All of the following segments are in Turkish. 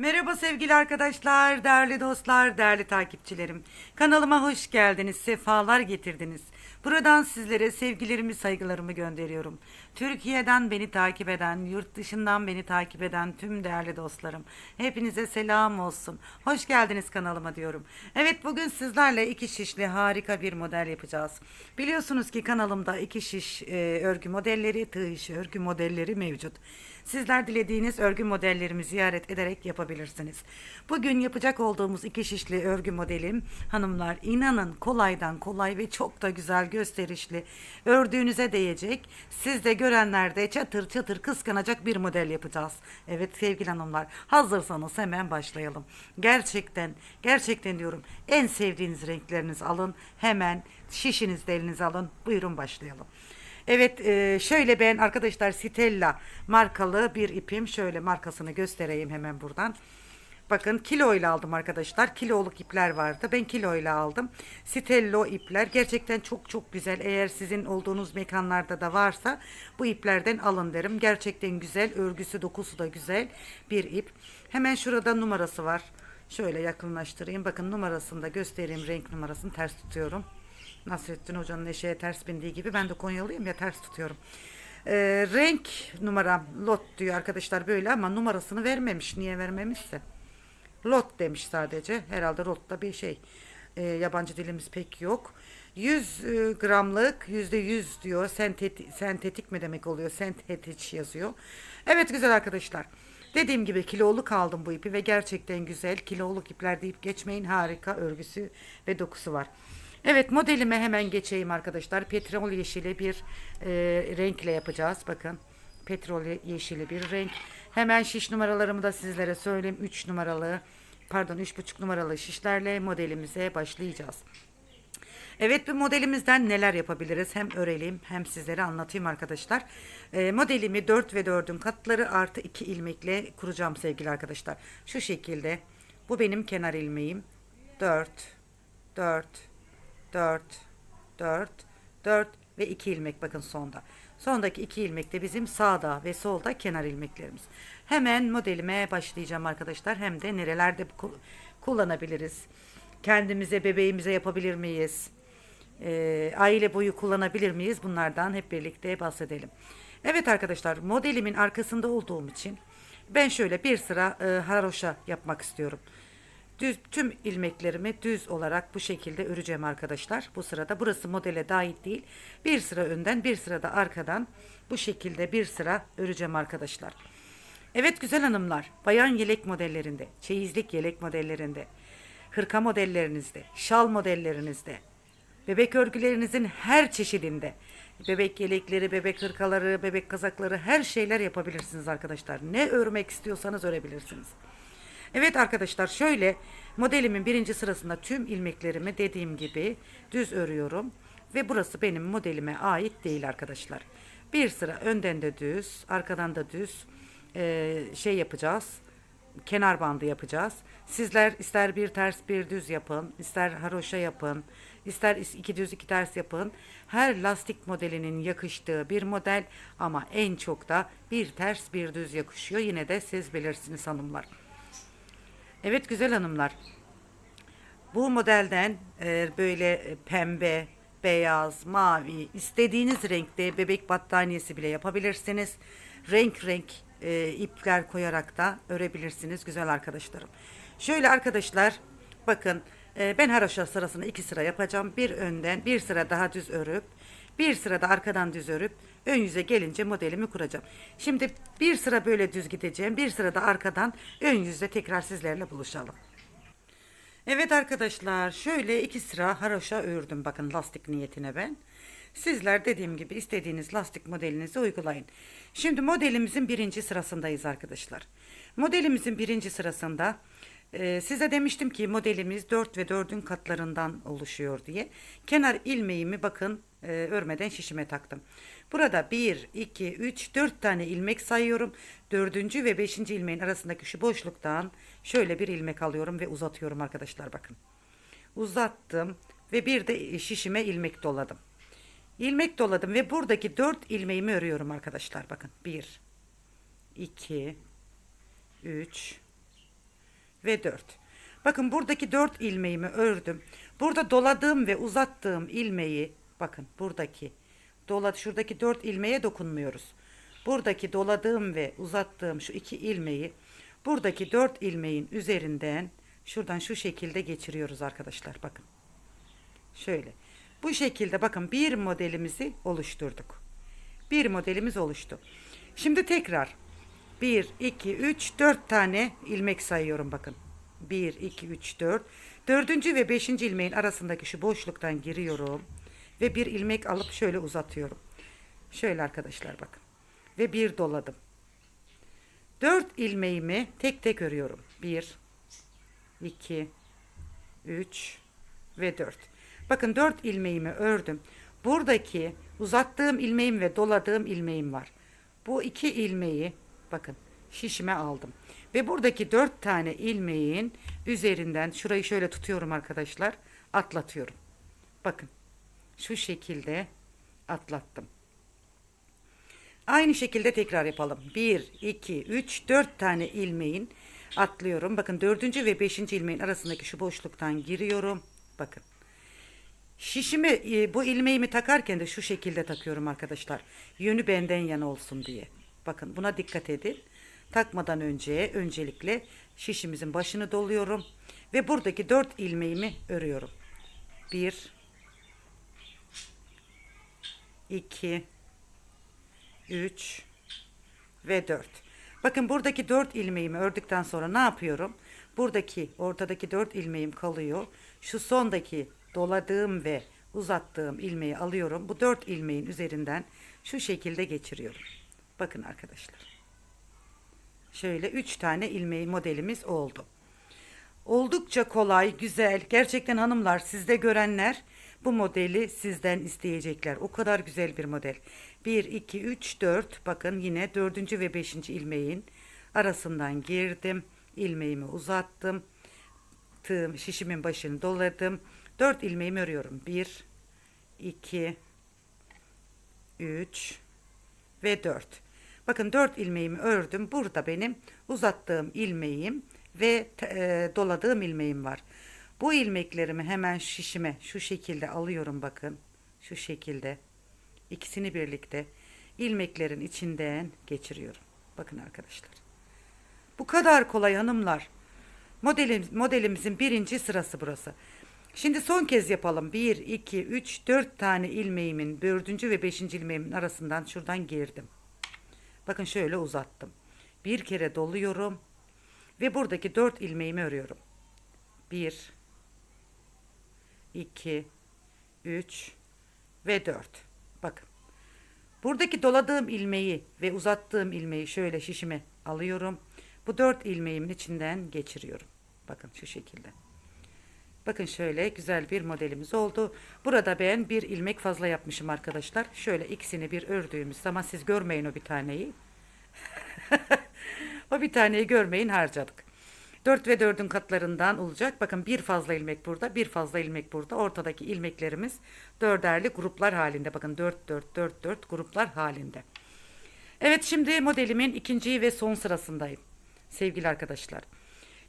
Merhaba sevgili arkadaşlar, değerli dostlar, değerli takipçilerim. Kanalıma hoş geldiniz, sefalar getirdiniz. Buradan sizlere sevgilerimi, saygılarımı gönderiyorum. Türkiye'den beni takip eden, yurt dışından beni takip eden tüm değerli dostlarım. Hepinize selam olsun. Hoş geldiniz kanalıma diyorum. Evet bugün sizlerle iki şişli harika bir model yapacağız. Biliyorsunuz ki kanalımda iki şiş e, örgü modelleri, tığ işi örgü modelleri mevcut. Sizler dilediğiniz örgü modellerimi ziyaret ederek yapabilirsiniz. Bugün yapacak olduğumuz iki şişli örgü modelim hanımlar inanın kolaydan kolay ve çok da güzel gösterişli ördüğünüze değecek. Siz de görenlerde çatır çatır kıskanacak bir model yapacağız. Evet sevgili hanımlar hazırsanız hemen başlayalım. Gerçekten gerçekten diyorum en sevdiğiniz renklerinizi alın hemen şişinizi de elinize alın buyurun başlayalım. Evet e, şöyle ben arkadaşlar Stella markalı bir ipim. Şöyle markasını göstereyim hemen buradan. Bakın kilo ile aldım arkadaşlar. Kiloluk ipler vardı. Ben kilo ile aldım. Stello ipler gerçekten çok çok güzel. Eğer sizin olduğunuz mekanlarda da varsa bu iplerden alın derim. Gerçekten güzel. Örgüsü dokusu da güzel bir ip. Hemen şurada numarası var. Şöyle yakınlaştırayım. Bakın numarasını da göstereyim. Renk numarasını ters tutuyorum. Nasrettin Hoca'nın eşeğe ters bindiği gibi ben de Konyalıyım ya ters tutuyorum. Ee, renk numaram lot diyor arkadaşlar böyle ama numarasını vermemiş. Niye vermemişse. Lot demiş sadece. Herhalde lotta bir şey. Ee, yabancı dilimiz pek yok. 100 e, gramlık yüzde yüz diyor. Sentetik, sentetik mi demek oluyor? Sentetik yazıyor. Evet güzel arkadaşlar. Dediğim gibi kiloluk aldım bu ipi ve gerçekten güzel. Kiloluk ipler deyip geçmeyin. Harika örgüsü ve dokusu var. Evet modelime hemen geçeyim arkadaşlar. Petrol yeşili bir e, renkle yapacağız. Bakın petrol yeşili bir renk. Hemen şiş numaralarımı da sizlere söyleyeyim. 3 numaralı pardon 3,5 numaralı şişlerle modelimize başlayacağız. Evet bu modelimizden neler yapabiliriz hem örelim hem sizlere anlatayım arkadaşlar. E, modelimi 4 ve 4'ün katları artı 2 ilmekle kuracağım sevgili arkadaşlar. Şu şekilde bu benim kenar ilmeğim 4 4 4 4 4 ve 2 ilmek bakın sonda. Sondaki 2 ilmek de bizim sağda ve solda kenar ilmeklerimiz. Hemen modelime başlayacağım arkadaşlar. Hem de nerelerde kullanabiliriz. Kendimize, bebeğimize yapabilir miyiz? Ee, aile boyu kullanabilir miyiz? Bunlardan hep birlikte bahsedelim. Evet arkadaşlar modelimin arkasında olduğum için ben şöyle bir sıra e, haroşa yapmak istiyorum. Düz, tüm ilmeklerimi düz olarak bu şekilde öreceğim arkadaşlar. Bu sırada burası modele dahil değil. Bir sıra önden bir sıra da arkadan bu şekilde bir sıra öreceğim arkadaşlar. Evet güzel hanımlar bayan yelek modellerinde, çeyizlik yelek modellerinde, hırka modellerinizde, şal modellerinizde, bebek örgülerinizin her çeşidinde bebek yelekleri, bebek hırkaları, bebek kazakları her şeyler yapabilirsiniz arkadaşlar. Ne örmek istiyorsanız örebilirsiniz. Evet arkadaşlar şöyle modelimin birinci sırasında tüm ilmeklerimi dediğim gibi düz örüyorum. Ve burası benim modelime ait değil arkadaşlar. Bir sıra önden de düz, arkadan da düz e, şey yapacağız. Kenar bandı yapacağız. Sizler ister bir ters bir düz yapın, ister haroşa yapın, ister iki düz iki ters yapın. Her lastik modelinin yakıştığı bir model ama en çok da bir ters bir düz yakışıyor. Yine de siz bilirsiniz hanımlar. Evet güzel hanımlar. Bu modelden e, böyle pembe, beyaz, mavi istediğiniz renkte bebek battaniyesi bile yapabilirsiniz. Renk renk e, ipler koyarak da örebilirsiniz güzel arkadaşlarım. Şöyle arkadaşlar bakın e, ben haroşa sırasını iki sıra yapacağım. Bir önden bir sıra daha düz örüp bir sırada arkadan düz örüp ön yüze gelince modelimi kuracağım. Şimdi bir sıra böyle düz gideceğim. Bir sırada arkadan ön yüzde tekrar sizlerle buluşalım. Evet arkadaşlar şöyle iki sıra haroşa ördüm bakın lastik niyetine ben. Sizler dediğim gibi istediğiniz lastik modelinizi uygulayın. Şimdi modelimizin birinci sırasındayız arkadaşlar. Modelimizin birinci sırasında e, size demiştim ki modelimiz 4 ve 4'ün katlarından oluşuyor diye. Kenar ilmeğimi bakın e, örmeden şişime taktım. Burada 1, 2, 3, 4 tane ilmek sayıyorum. 4. ve 5. ilmeğin arasındaki şu boşluktan şöyle bir ilmek alıyorum ve uzatıyorum arkadaşlar bakın. Uzattım ve bir de şişime ilmek doladım. İlmek doladım ve buradaki 4 ilmeğimi örüyorum arkadaşlar bakın. 1 2 3 ve 4. Bakın buradaki 4 ilmeğimi ördüm. Burada doladığım ve uzattığım ilmeği bakın buradaki dola şuradaki 4 ilmeğe dokunmuyoruz. Buradaki doladığım ve uzattığım şu iki ilmeği buradaki 4 ilmeğin üzerinden şuradan şu şekilde geçiriyoruz arkadaşlar bakın. Şöyle. Bu şekilde bakın bir modelimizi oluşturduk. Bir modelimiz oluştu. Şimdi tekrar 1, 2, 3, 4 tane ilmek sayıyorum bakın. 1, 2, 3, 4. Dördüncü ve beşinci ilmeğin arasındaki şu boşluktan giriyorum. Ve bir ilmek alıp şöyle uzatıyorum. Şöyle arkadaşlar bakın. Ve bir doladım. Dört ilmeğimi tek tek örüyorum. 1, 2, 3 ve 4. Bakın 4 ilmeğimi ördüm. Buradaki uzattığım ilmeğim ve doladığım ilmeğim var. Bu iki ilmeği bakın şişime aldım. Ve buradaki 4 tane ilmeğin üzerinden şurayı şöyle tutuyorum arkadaşlar. Atlatıyorum. Bakın şu şekilde atlattım. Aynı şekilde tekrar yapalım. 1, 2, 3, 4 tane ilmeğin atlıyorum. Bakın dördüncü ve beşinci ilmeğin arasındaki şu boşluktan giriyorum. Bakın. Şişimi e, bu ilmeğimi takarken de şu şekilde takıyorum arkadaşlar. Yönü benden yana olsun diye. Bakın buna dikkat edin. Takmadan önce öncelikle şişimizin başını doluyorum. Ve buradaki dört ilmeğimi örüyorum. Bir, iki, 3 ve 4. Bakın buradaki 4 ilmeğimi ördükten sonra ne yapıyorum? Buradaki ortadaki 4 ilmeğim kalıyor. Şu sondaki doladığım ve uzattığım ilmeği alıyorum. Bu 4 ilmeğin üzerinden şu şekilde geçiriyorum. Bakın arkadaşlar. Şöyle 3 tane ilmeği modelimiz oldu. Oldukça kolay, güzel. Gerçekten hanımlar sizde görenler bu modeli sizden isteyecekler. O kadar güzel bir model. 1, 2, 3, 4. Bakın yine 4. ve 5. ilmeğin arasından girdim. ilmeğimi uzattım. Tığım, şişimin başını doladım. 4 ilmeğimi örüyorum. 1, 2, 3 ve 4. Bakın 4 ilmeğimi ördüm. Burada benim uzattığım ilmeğim ve e, doladığım ilmeğim var. Bu ilmeklerimi hemen şişime şu şekilde alıyorum bakın. Şu şekilde. İkisini birlikte ilmeklerin içinden geçiriyorum. Bakın arkadaşlar. Bu kadar kolay hanımlar. Modelim, modelimizin birinci sırası burası. Şimdi son kez yapalım. 1, 2, 3, 4 tane ilmeğimin dördüncü ve beşinci ilmeğimin arasından şuradan girdim. Bakın şöyle uzattım. Bir kere doluyorum. Ve buradaki dört ilmeğimi örüyorum. 1, 2, 3 ve 4. Bakın. Buradaki doladığım ilmeği ve uzattığım ilmeği şöyle şişime alıyorum. Bu 4 ilmeğimin içinden geçiriyorum. Bakın şu şekilde. Bakın şöyle güzel bir modelimiz oldu. Burada ben bir ilmek fazla yapmışım arkadaşlar. Şöyle ikisini bir ördüğümüz zaman siz görmeyin o bir taneyi. o bir taneyi görmeyin harcadık. 4 ve 4'ün katlarından olacak. Bakın bir fazla ilmek burada, bir fazla ilmek burada. Ortadaki ilmeklerimiz dörderli gruplar halinde. Bakın 4 4 4 4 gruplar halinde. Evet şimdi modelimin ikinci ve son sırasındayım. Sevgili arkadaşlar.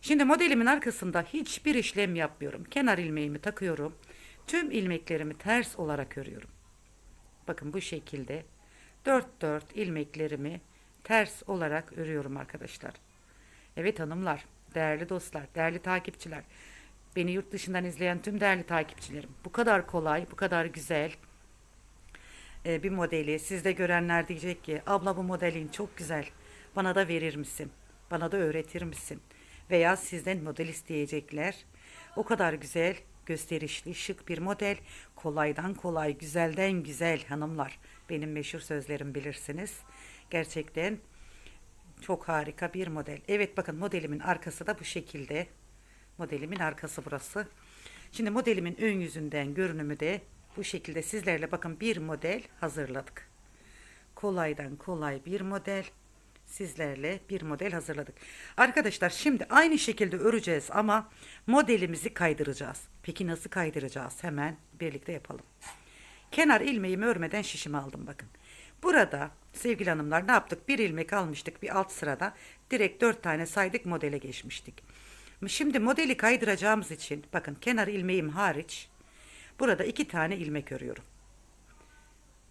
Şimdi modelimin arkasında hiçbir işlem yapmıyorum. Kenar ilmeğimi takıyorum. Tüm ilmeklerimi ters olarak örüyorum. Bakın bu şekilde 4 4 ilmeklerimi ters olarak örüyorum arkadaşlar. Evet hanımlar değerli dostlar, değerli takipçiler, beni yurt dışından izleyen tüm değerli takipçilerim. Bu kadar kolay, bu kadar güzel e, bir modeli sizde görenler diyecek ki abla bu modelin çok güzel. Bana da verir misin? Bana da öğretir misin? Veya sizden model isteyecekler. O kadar güzel, gösterişli, şık bir model. Kolaydan kolay, güzelden güzel hanımlar. Benim meşhur sözlerim bilirsiniz. Gerçekten çok harika bir model. Evet bakın modelimin arkası da bu şekilde. Modelimin arkası burası. Şimdi modelimin ön yüzünden görünümü de bu şekilde sizlerle bakın bir model hazırladık. Kolaydan kolay bir model sizlerle bir model hazırladık. Arkadaşlar şimdi aynı şekilde öreceğiz ama modelimizi kaydıracağız. Peki nasıl kaydıracağız? Hemen birlikte yapalım. Kenar ilmeğimi örmeden şişimi aldım bakın. Burada sevgili hanımlar ne yaptık? Bir ilmek almıştık bir alt sırada. Direkt dört tane saydık modele geçmiştik. Şimdi modeli kaydıracağımız için bakın kenar ilmeğim hariç burada iki tane ilmek örüyorum.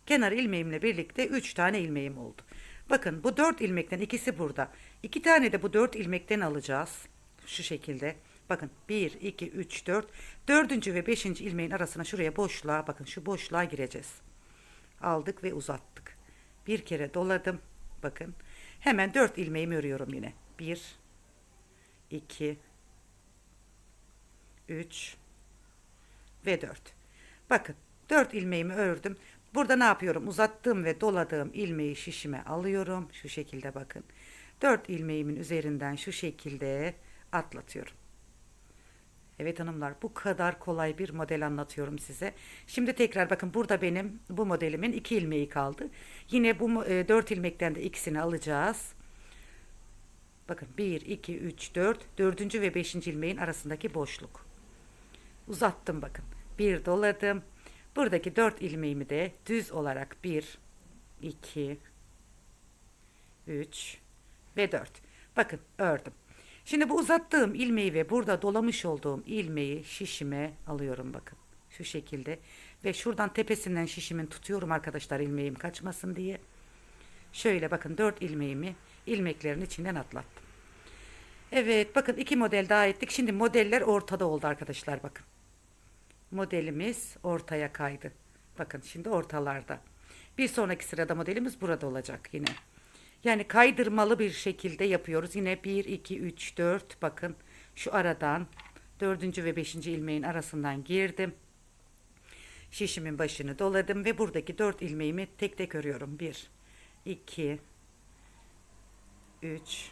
Kenar ilmeğimle birlikte üç tane ilmeğim oldu. Bakın bu dört ilmekten ikisi burada. İki tane de bu dört ilmekten alacağız. Şu şekilde. Bakın 1, 2, 3, 4. Dördüncü ve beşinci ilmeğin arasına şuraya boşluğa bakın şu boşluğa gireceğiz. Aldık ve uzattık. Bir kere doladım. Bakın. Hemen dört ilmeğimi örüyorum yine. 1, 2, 3 ve 4. Bakın 4 ilmeğimi ördüm. Burada ne yapıyorum? Uzattığım ve doladığım ilmeği şişime alıyorum. Şu şekilde bakın. 4 ilmeğimin üzerinden şu şekilde atlatıyorum. Evet hanımlar bu kadar kolay bir model anlatıyorum size. Şimdi tekrar bakın burada benim bu modelimin 2 ilmeği kaldı. Yine bu 4 ilmekten de ikisini alacağız. Bakın 1, 2, 3, 4. Dördüncü ve beşinci ilmeğin arasındaki boşluk. Uzattım bakın. Bir doladım. Buradaki dört ilmeğimi de düz olarak 1, 2, 3 ve 4. Bakın ördüm. Şimdi bu uzattığım ilmeği ve burada dolamış olduğum ilmeği şişime alıyorum bakın. Şu şekilde. Ve şuradan tepesinden şişimin tutuyorum arkadaşlar ilmeğim kaçmasın diye. Şöyle bakın dört ilmeğimi ilmeklerin içinden atlattım. Evet bakın iki model daha ettik. Şimdi modeller ortada oldu arkadaşlar bakın. Modelimiz ortaya kaydı. Bakın şimdi ortalarda. Bir sonraki sırada modelimiz burada olacak yine. Yani kaydırmalı bir şekilde yapıyoruz. Yine 1, 2, 3, 4 bakın şu aradan dördüncü ve beşinci ilmeğin arasından girdim. Şişimin başını doladım ve buradaki dört ilmeğimi tek tek örüyorum. 1, 2, 3,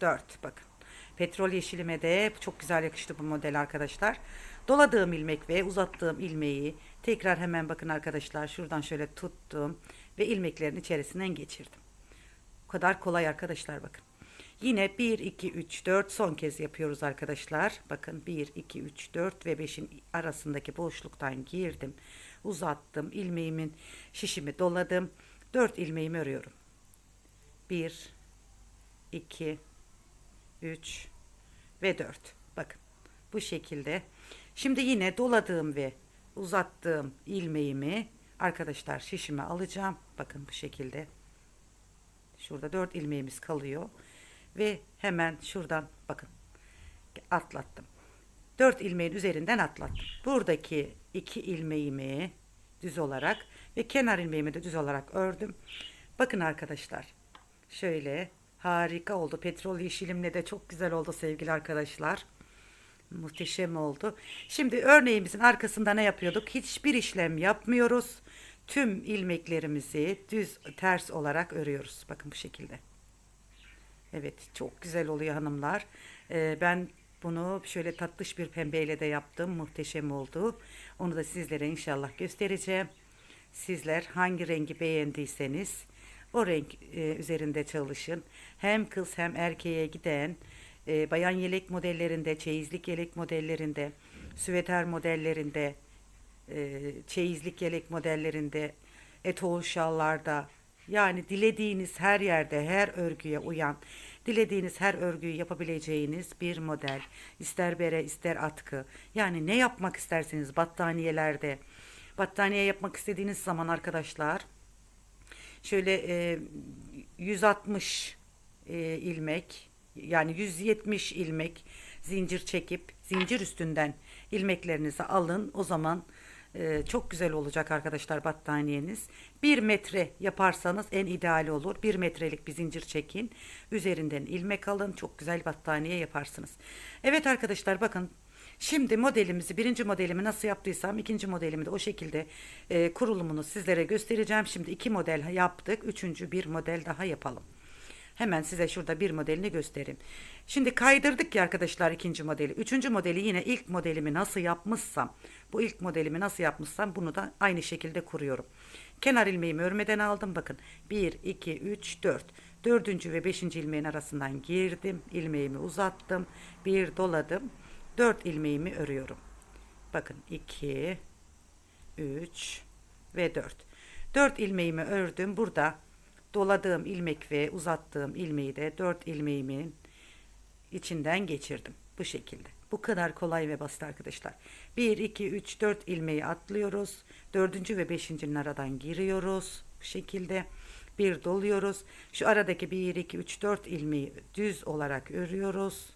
4 bakın. Petrol yeşilime de çok güzel yakıştı bu model arkadaşlar. Doladığım ilmek ve uzattığım ilmeği tekrar hemen bakın arkadaşlar şuradan şöyle tuttum ve ilmeklerin içerisinden geçirdim. Kadar kolay arkadaşlar bakın. Yine 1, 2, 3, 4 son kez yapıyoruz arkadaşlar. Bakın 1, 2, 3, 4 ve 5'in arasındaki boşluktan girdim. Uzattım. ilmeğimin şişimi doladım. 4 ilmeğimi örüyorum. 1, 2, 3 ve 4. Bakın bu şekilde. Şimdi yine doladığım ve uzattığım ilmeğimi arkadaşlar şişime alacağım. Bakın bu şekilde. Şurada 4 ilmeğimiz kalıyor. Ve hemen şuradan bakın atlattım. 4 ilmeğin üzerinden atlattım. Buradaki 2 ilmeğimi düz olarak ve kenar ilmeğimi de düz olarak ördüm. Bakın arkadaşlar. Şöyle Harika oldu. Petrol yeşilimle de çok güzel oldu sevgili arkadaşlar. Muhteşem oldu. Şimdi örneğimizin arkasında ne yapıyorduk? Hiçbir işlem yapmıyoruz. Tüm ilmeklerimizi düz ters olarak örüyoruz. Bakın bu şekilde. Evet çok güzel oluyor hanımlar. Ee, ben bunu şöyle tatlış bir pembeyle de yaptım. Muhteşem oldu. Onu da sizlere inşallah göstereceğim. Sizler hangi rengi beğendiyseniz o renk e, üzerinde çalışın. Hem kız hem erkeğe giden e, bayan yelek modellerinde, çeyizlik yelek modellerinde, süveter modellerinde, e, çeyizlik yelek modellerinde, etol şallarda yani dilediğiniz her yerde her örgüye uyan, dilediğiniz her örgüyü yapabileceğiniz bir model. İster bere ister atkı. Yani ne yapmak isterseniz battaniyelerde. Battaniye yapmak istediğiniz zaman arkadaşlar şöyle e, 160 e, ilmek yani 170 ilmek zincir çekip zincir üstünden ilmeklerinizi alın. O zaman e, çok güzel olacak arkadaşlar battaniyeniz. Bir metre yaparsanız en ideali olur. Bir metrelik bir zincir çekin. Üzerinden ilmek alın. Çok güzel battaniye yaparsınız. Evet arkadaşlar bakın Şimdi modelimizi birinci modelimi nasıl yaptıysam ikinci modelimi de o şekilde e, kurulumunu sizlere göstereceğim. Şimdi iki model yaptık. Üçüncü bir model daha yapalım. Hemen size şurada bir modelini göstereyim. Şimdi kaydırdık ya arkadaşlar ikinci modeli. Üçüncü modeli yine ilk modelimi nasıl yapmışsam, bu ilk modelimi nasıl yapmışsam bunu da aynı şekilde kuruyorum. Kenar ilmeğimi örmeden aldım. Bakın 1, 2, 3, 4. Dördüncü ve beşinci ilmeğin arasından girdim. ilmeğimi uzattım. Bir doladım. 4 ilmeğimi örüyorum. Bakın 2 3 ve 4. 4 ilmeğimi ördüm. Burada doladığım ilmek ve uzattığım ilmeği de 4 ilmeğimin içinden geçirdim. Bu şekilde. Bu kadar kolay ve basit arkadaşlar. 1, 2, 3, 4 ilmeği atlıyoruz. Dördüncü ve beşincinin aradan giriyoruz. Bu şekilde. Bir doluyoruz. Şu aradaki 1, 2, 3, 4 ilmeği düz olarak örüyoruz.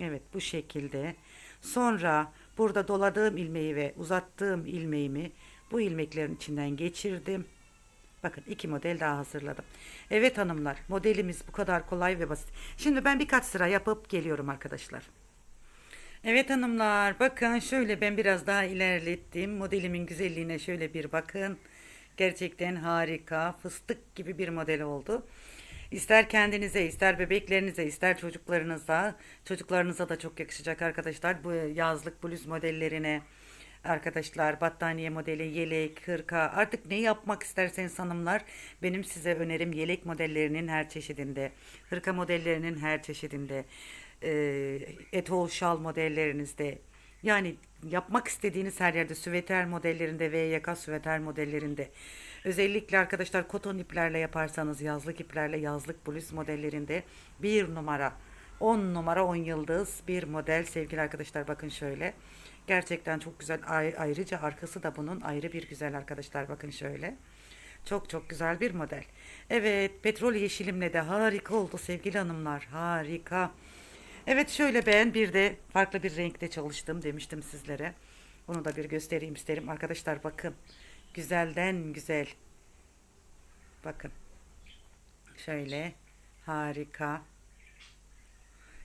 Evet bu şekilde. Sonra burada doladığım ilmeği ve uzattığım ilmeğimi bu ilmeklerin içinden geçirdim. Bakın iki model daha hazırladım. Evet hanımlar modelimiz bu kadar kolay ve basit. Şimdi ben birkaç sıra yapıp geliyorum arkadaşlar. Evet hanımlar bakın şöyle ben biraz daha ilerlettim. Modelimin güzelliğine şöyle bir bakın. Gerçekten harika fıstık gibi bir model oldu. İster kendinize, ister bebeklerinize, ister çocuklarınıza, çocuklarınıza da çok yakışacak arkadaşlar. Bu yazlık bluz modellerine, arkadaşlar battaniye modeli, yelek, hırka artık ne yapmak isterseniz hanımlar benim size önerim yelek modellerinin her çeşidinde, hırka modellerinin her çeşidinde, e, etol şal modellerinizde. Yani yapmak istediğiniz her yerde süveter modellerinde ve yaka süveter modellerinde. Özellikle arkadaşlar koton iplerle yaparsanız yazlık iplerle yazlık bluz modellerinde bir numara 10 numara 10 yıldız bir model sevgili arkadaşlar. Bakın şöyle. Gerçekten çok güzel. Ay- ayrıca arkası da bunun ayrı bir güzel arkadaşlar bakın şöyle. Çok çok güzel bir model. Evet petrol yeşilimle de harika oldu sevgili hanımlar. Harika. Evet şöyle ben bir de farklı bir renkte çalıştım demiştim sizlere. Onu da bir göstereyim isterim. Arkadaşlar bakın. Güzelden güzel. Bakın. Şöyle harika.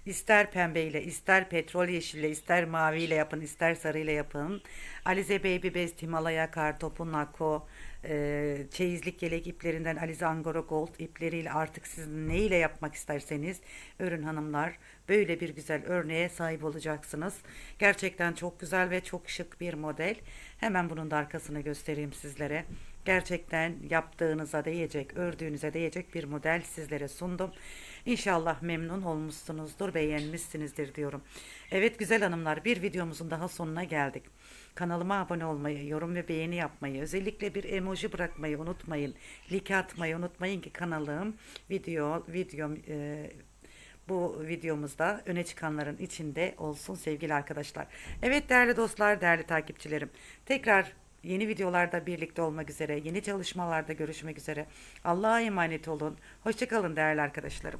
İster pembeyle, ister petrol yeşille, ister maviyle yapın, ister sarıyla yapın. Alize Baby Best Himalaya Kartopu Nako, e, çeyizlik yelek iplerinden Alize Angora Gold ipleriyle artık siz neyle yapmak isterseniz örün hanımlar böyle bir güzel örneğe sahip olacaksınız. Gerçekten çok güzel ve çok şık bir model. Hemen bunun da arkasını göstereyim sizlere. Gerçekten yaptığınıza değecek, ördüğünüze değecek bir model sizlere sundum. İnşallah memnun olmuşsunuzdur, beğenmişsinizdir diyorum. Evet güzel hanımlar bir videomuzun daha sonuna geldik. Kanalıma abone olmayı, yorum ve beğeni yapmayı, özellikle bir emoji bırakmayı unutmayın. Like atmayı unutmayın ki kanalım video videom e, bu videomuzda öne çıkanların içinde olsun sevgili arkadaşlar. Evet değerli dostlar, değerli takipçilerim. Tekrar yeni videolarda birlikte olmak üzere, yeni çalışmalarda görüşmek üzere. Allah'a emanet olun. Hoşçakalın değerli arkadaşlarım.